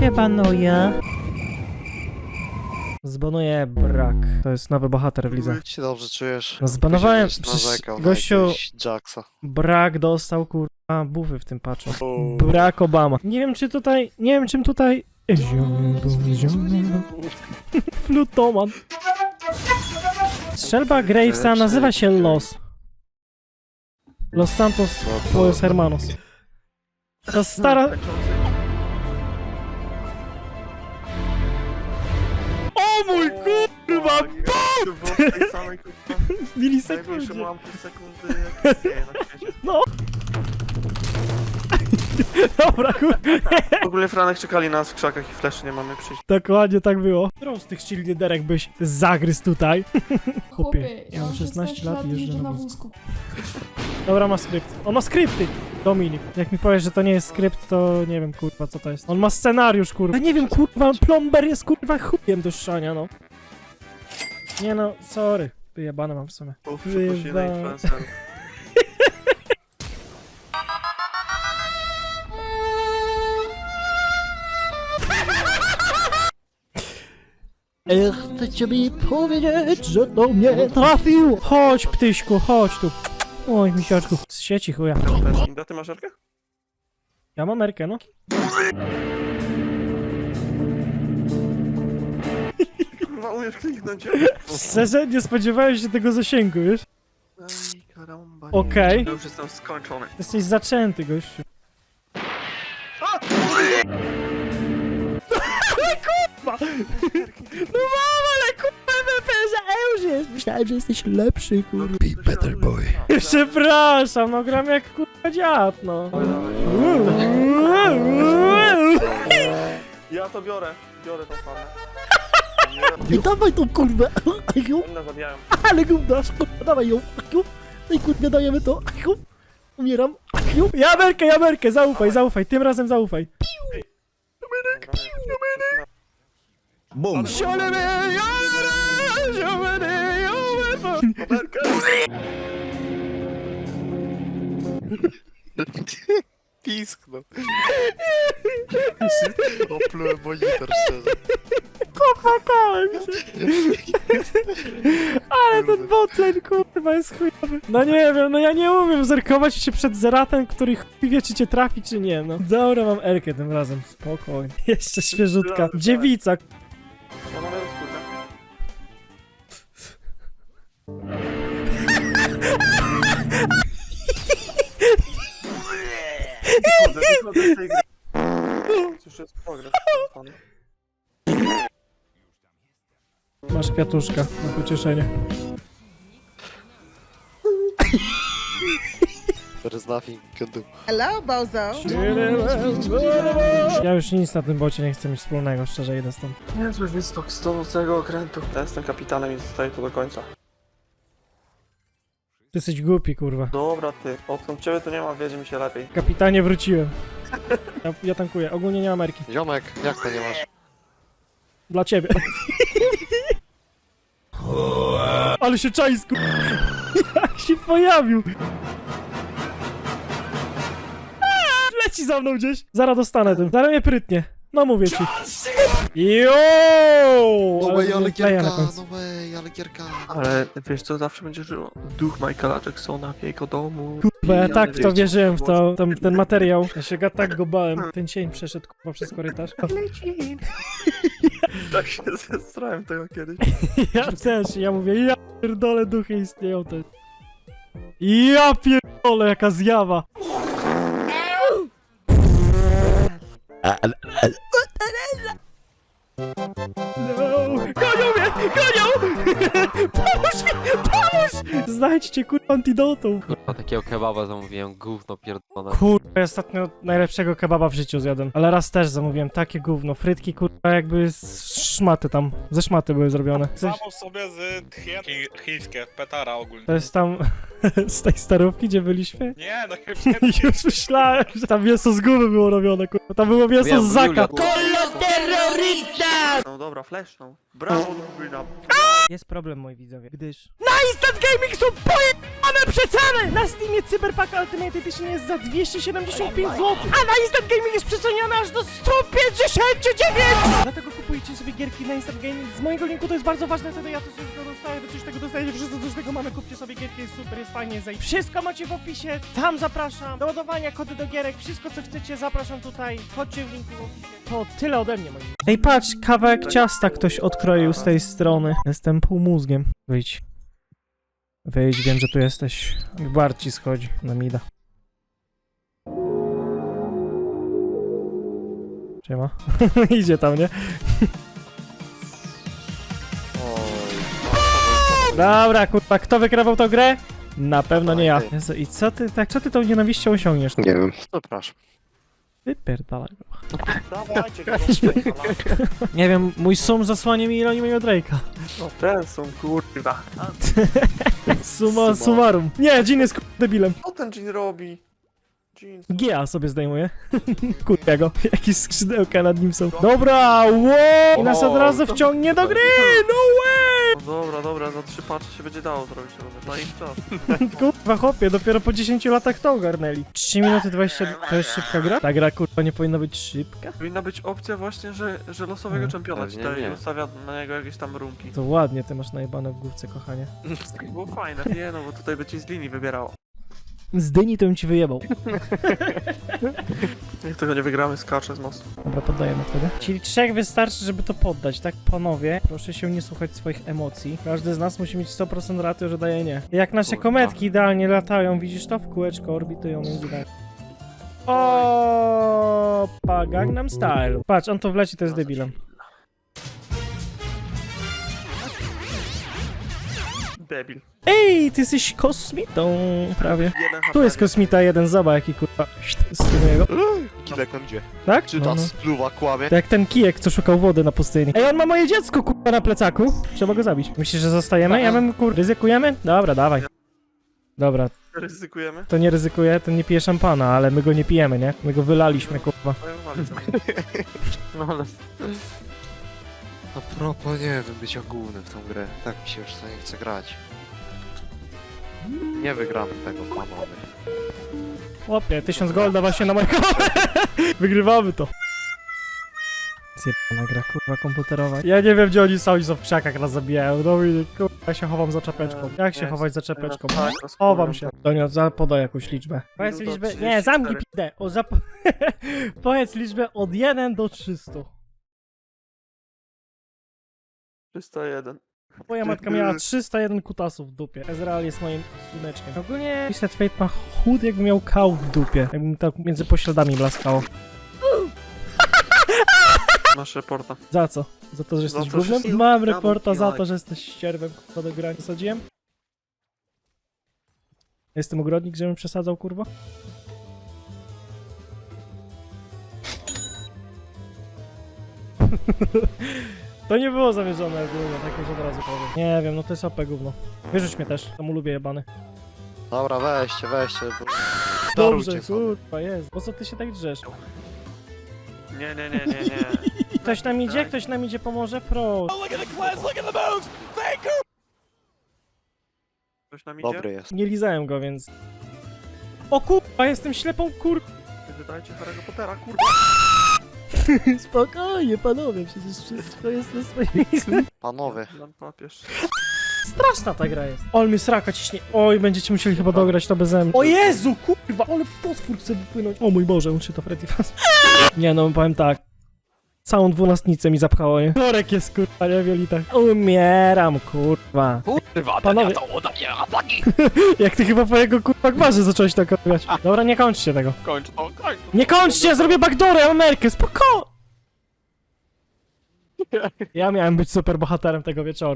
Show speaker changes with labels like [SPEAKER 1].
[SPEAKER 1] się banuje? Zbanuję brak. To jest nowy bohater w lidze.
[SPEAKER 2] Jak się dobrze czujesz?
[SPEAKER 1] No zbanowałem-
[SPEAKER 2] Będziesz
[SPEAKER 1] przecież
[SPEAKER 2] narzekał na
[SPEAKER 1] gościu-
[SPEAKER 2] jakiegoś Jacksa.
[SPEAKER 1] Brak dostał kurwa bufy w tym patchu. Brak Obama. Nie wiem czy tutaj, nie wiem czym tutaj... Flutoman. Strzelba Gravesa nazywa się Los. Los Santos Los Hermanos. To stara... kurwa!
[SPEAKER 3] W tej samej kurwa ułamku sekundy jak istnieje na świecie.
[SPEAKER 1] No. Dobra, kurwa.
[SPEAKER 3] W ogóle Franek czekali nas w krzakach i fleszy nie mamy przyjść.
[SPEAKER 1] Dokładnie tak było. Którą z tych cheerleaderek byś zagryzł tutaj?
[SPEAKER 4] Chłopie,
[SPEAKER 1] ja mam 16 lat i jeżdżę na wózku. Dobra, ma skrypt. On ma skrypty! Dominik. Jak mi powiesz, że to nie jest skrypt, to nie wiem, kurwa, co to jest. On ma scenariusz, kurwa. Ja nie wiem, kurwa, plomber jest, kurwa, chujem do szczania, no. Nie no, sorry. Wyjebane mam w sumie.
[SPEAKER 3] Uf, przeprosiny
[SPEAKER 1] Chyba-
[SPEAKER 3] influencerów.
[SPEAKER 1] Chcecie mi powiedzieć, że do mnie trafił? Chodź, ptyśku, chodź tu. Oj, misiaczku. Z sieci chuja.
[SPEAKER 3] Da ty masz Erkę?
[SPEAKER 1] Ja mam Erkę, no.
[SPEAKER 3] Kurwa, umiesz kliknąć?
[SPEAKER 1] Szczerze, nie spodziewałem się tego zasięgu, wiesz?
[SPEAKER 3] Ej, karamba.
[SPEAKER 1] Okej.
[SPEAKER 3] Ja już jestem skończony.
[SPEAKER 1] Jesteś zaczęty, gościu. kurwa! No mam, ale kurwa MVP za Ełzie! Myślałem, że jesteś lepszy, kurwa.
[SPEAKER 3] Be better boy.
[SPEAKER 1] Przepraszam, no gram jak kurwa dziad, no.
[SPEAKER 3] Ja to biorę. Biorę tą farmę.
[SPEAKER 1] I dawaj tą kurwę!
[SPEAKER 3] Zabijają.
[SPEAKER 1] ale kurwa, dawaj ją! Aju, no i kurwa dajemy to! Aju, umieram! Aju, jamerkę, jamerkę, zaufaj, zaufaj, tym razem zaufaj!
[SPEAKER 3] Bum.
[SPEAKER 2] Pisknął. Oplułem monitor szczerze.
[SPEAKER 1] Ale ten botlane kurwa jest chujowy. No nie wiem, no ja nie umiem zerkować się przed zeratem, który chuj wie czy cię trafi czy nie, no. Dobra, mam Erkę tym razem, spokojnie. Jeszcze świeżutka. Dziewica.
[SPEAKER 3] Wychodzę, wychodzę z tej gry. Cóż, jest progres. pan.
[SPEAKER 1] Masz kwiatuszka na pocieszenie.
[SPEAKER 2] There is nothing you can do.
[SPEAKER 5] Hello, Bozo.
[SPEAKER 1] Ja już nic na tym bocie nie chcę mieć wspólnego, szczerze idę stąd.
[SPEAKER 3] Niezły wystok z tonącego okrętu. Ja jestem kapitanem i zostaję tu do końca.
[SPEAKER 1] Ty jesteś głupi, kurwa.
[SPEAKER 3] Dobra ty, odkąd ciebie tu nie ma, wiedzie mi się lepiej.
[SPEAKER 1] Kapitanie, wróciłem. Ja, ja tankuję, ogólnie nie mam Ameryki.
[SPEAKER 2] Ziomek, jak to nie masz?
[SPEAKER 1] Dla ciebie. Ale się czajsku. Jak się pojawił. Leci za mną gdzieś. Zaraz dostanę tym. Zaraz mnie prytnie. No mówię ci. Jo!
[SPEAKER 2] No
[SPEAKER 1] Ale
[SPEAKER 2] way, ale gierka, no way, ale gierka.
[SPEAKER 3] Ale wiesz co, zawsze będzie żyło. Duch Michaela Jacksona w jego domu.
[SPEAKER 1] Bo ja tak w to wierzyłem w to,
[SPEAKER 3] głośno.
[SPEAKER 1] ten, ten materiał. Ja się ga tak go bałem. Ten cień przeszedł kurwa przez korytarz.
[SPEAKER 3] Tak się zestrałem tego kiedyś.
[SPEAKER 1] Ja też, ja mówię, ja pierdolę, duchy istnieją też. Ja pierdolę, jaka zjawa. No, gonią mnie, gonią! Pomóż mi, pomóż! Znajdźcie kurwa antidotum.
[SPEAKER 6] Kurwa, takiego kebaba zamówiłem, gówno pierdolone.
[SPEAKER 1] Kurwa, ostatnio najlepszego kebaba w życiu zjadłem. Ale raz też zamówiłem takie gówno. Frytki kurwa jakby z szmaty tam, ze szmaty były zrobione. Coś,
[SPEAKER 7] Zamów sobie z tchien chi- chińskie, petara ogólnie.
[SPEAKER 1] to jest tam z tej starówki, gdzie byliśmy?
[SPEAKER 7] Nie, no nie
[SPEAKER 1] Już myślałem, że tam mięso z gumy było robione, kurwa. Tam było mięso
[SPEAKER 6] Wiem,
[SPEAKER 1] z zaka.
[SPEAKER 6] Julia,
[SPEAKER 5] Con los
[SPEAKER 3] No dobra, flash, no. Brawo, drużyna.
[SPEAKER 1] Jest problem, moi widzowie, gdyż... Na Instant Gaming są pojebane przeceny! Na Steamie Cyberpunk Ultimate Edition jest za 275 zł, a na Instant Gaming jest przeceniony aż do 159! Dlatego kupujcie sobie gierki na Instant Gaming. Z mojego linku to jest bardzo ważne, wtedy ja coś tego dostaję, wy coś tego dostajecie, wszyscy coś tego mamy, kupcie sobie gierki, jest super, jest fajnie. Wszystko macie w opisie, tam zapraszam, do ładowania, kody do gierek, wszystko co chcecie, zapraszam tutaj, chodźcie w linku w opisie. To tyle ode mnie, moi Ej, patrz, kawałek ciasta ktoś odkroił z tej strony. Jestem półmózgiem. Wyjdź. Wyjdź, wiem, że tu jesteś. Barci schodzi na mida. Siema. Idzie tam, nie? Dobra, kurwa, kto wykrywał tą grę? Na pewno nie ja. Jezu, I co ty, tak, co ty tą nienawiścią osiągniesz?
[SPEAKER 2] Nie wiem. Zapraszam.
[SPEAKER 1] Wypierdalaj go.
[SPEAKER 3] Dawajcie.
[SPEAKER 1] Nie wiem, mój sum zasłania mi mojego Drake'a.
[SPEAKER 3] No ten są kurwa.
[SPEAKER 1] Suma
[SPEAKER 2] Suma.
[SPEAKER 1] summarum. Nie, Jin jest kurwa debilem.
[SPEAKER 3] co ten Jean robi? Jean.
[SPEAKER 1] GA sobie zdejmuje. Kurwa go. Jakieś skrzydełka nad nim są. Dobra, wow! I nas od razu wciągnie do gry! No way!
[SPEAKER 3] Dobra, dobra, za trzy patche się będzie dało zrobić, Robert. Na ich czas.
[SPEAKER 1] Kurwa chłopie, dopiero po 10 latach to ogarnęli. 3 minuty 20... To jest szybka gra? Ta gra kurwa nie powinna być szybka?
[SPEAKER 3] Powinna być opcja właśnie, że, że losowego
[SPEAKER 1] No,
[SPEAKER 3] czempiona ci
[SPEAKER 6] pewnie
[SPEAKER 3] daje i ustawia na niego jakieś tam runki.
[SPEAKER 1] To ładnie, ty masz najebane w główce, kochanie.
[SPEAKER 3] Było fajne. Nie no, bo tutaj by ci z linii wybierało.
[SPEAKER 1] Z dyni to bym ci wyjebał.
[SPEAKER 3] Jak tego nie wygramy, skacze z mostu.
[SPEAKER 1] Dobra, poddajemy wtedy. Czyli trzech wystarczy, żeby to poddać, tak panowie? Proszę się nie słuchać swoich emocji. Każdy z nas musi mieć 100% ratio, że daje nie. Jak nasze
[SPEAKER 6] Kurwa.
[SPEAKER 1] kometki idealnie latają, widzisz to? W kółeczko orbitują między nami. O, pa Gangnam Style. Patrz, on to wleci, to jest debilem.
[SPEAKER 3] Debil.
[SPEAKER 1] Ej, ty jesteś kosmitą, prawie.
[SPEAKER 3] Jeden
[SPEAKER 1] Tu jest kosmita jeden, zobacz jaki kurwa z jego.
[SPEAKER 2] Kilek nam idzie.
[SPEAKER 1] Tak?
[SPEAKER 2] Czy
[SPEAKER 1] No,
[SPEAKER 2] ta
[SPEAKER 1] no.
[SPEAKER 2] spluwa kłamie?
[SPEAKER 1] To jak ten kijek, co szukał wody na pustyni. Ej, on ma moje dziecko, kurwa, na plecaku. Trzeba go zabić. Myślisz, że zostajemy? Ja bym, kur... Ryzykujemy? Dobra, dawaj. Dobra,
[SPEAKER 3] Ryzykujemy.
[SPEAKER 1] to nie ryzykuje, ten nie pije szampana, ale my go nie pijemy, nie? My go wylaliśmy, kurwa.
[SPEAKER 6] No ale...
[SPEAKER 2] A propos, nie wiem, być ogólnym w tą grę. Tak mi się już to nie chce grać. Nie wygramy tego, panowie.
[SPEAKER 1] Chłopie, tysiąc golda właśnie na moją Wygrywamy to. Zjebana gra, kurwa, komputerowa. Ja nie wiem, gdzie oni są, oni są w krzakach, nas zabijają. Dominik, kurwa, ja się chowam za czapeczką. Jak się chować za czapeczką?
[SPEAKER 3] Tak, rozkurwiam
[SPEAKER 1] Chowam się. Donio, za- podaj jakąś liczbę. Powiedz liczbę.
[SPEAKER 3] 34.
[SPEAKER 1] Nie, zamknij pizdę. O, zap... Powiedz liczbę od 1 do 300.
[SPEAKER 3] 301.
[SPEAKER 1] Moja matka miała 301 kutasów w dupie. Ezreal jest moim słoneczkiem. Ogólnie Twisted Fate ma chód, jakby miał kał w dupie. Jakby mi tak między pośladami blaskało.
[SPEAKER 3] Masz reporta.
[SPEAKER 1] Za co? Za to, że jesteś
[SPEAKER 3] to, że
[SPEAKER 1] gównem?
[SPEAKER 3] jesteś
[SPEAKER 1] Mam reporta za to, że jesteś ścierwem, kurwa, do grania sadziłem. Jestem ogrodnik, żebym przesadzał, kurwa? To nie było zamierzone ogólnie, tak już od razu powiem. Nie wiem, no to jest OP gówno. Wyrzuć mnie też, to mu lubię jebany.
[SPEAKER 2] Dobra, weźcie, weźcie. Bo...
[SPEAKER 1] Dobrze,
[SPEAKER 2] Darujcie sobie.
[SPEAKER 1] kurwa, jest. Po co ty się tak drzesz?
[SPEAKER 3] Nie, nie, nie, nie, nie.
[SPEAKER 1] Ktoś nam idzie, ktoś nam idzie, pomoże? Pro.
[SPEAKER 3] Ktoś nam idzie?
[SPEAKER 2] Dobry jest.
[SPEAKER 1] Nie lizałem go, więc... O kurwa, jestem ślepą kur...
[SPEAKER 3] Wydajcie Harry'ego Pottera, kurwa.
[SPEAKER 1] Spokojnie, panowie, przecież wszystko jest na swoim miejscu.
[SPEAKER 2] Panowie.
[SPEAKER 3] Nam papież.
[SPEAKER 1] Straszna ta gra jest. Ol mnie sraka ciśnie. Oj, będziecie musieli chyba dograć to bez mnie. O Jezu, kurwa, ale potwór chce wypłynąć. O mój Boże, uczy to Freddy Fazbear. Nie no, powiem tak. Całą dwunastnicę mi zapchało, nie? Norek jest, kurwa, nie wielita. Umieram, kurwa.
[SPEAKER 6] Kurwa,
[SPEAKER 1] Panowie.
[SPEAKER 6] to mnie ataki!
[SPEAKER 1] Jak ty chyba po jego kurwa gwarze zacząłeś tak robić. Dobra, nie kończcie tego.
[SPEAKER 6] Kończ to, kończ to.
[SPEAKER 1] Nie kończcie, zrobię backdoorę, Amerykę, spoko! Ja miałem być super bohaterem tego wieczoru.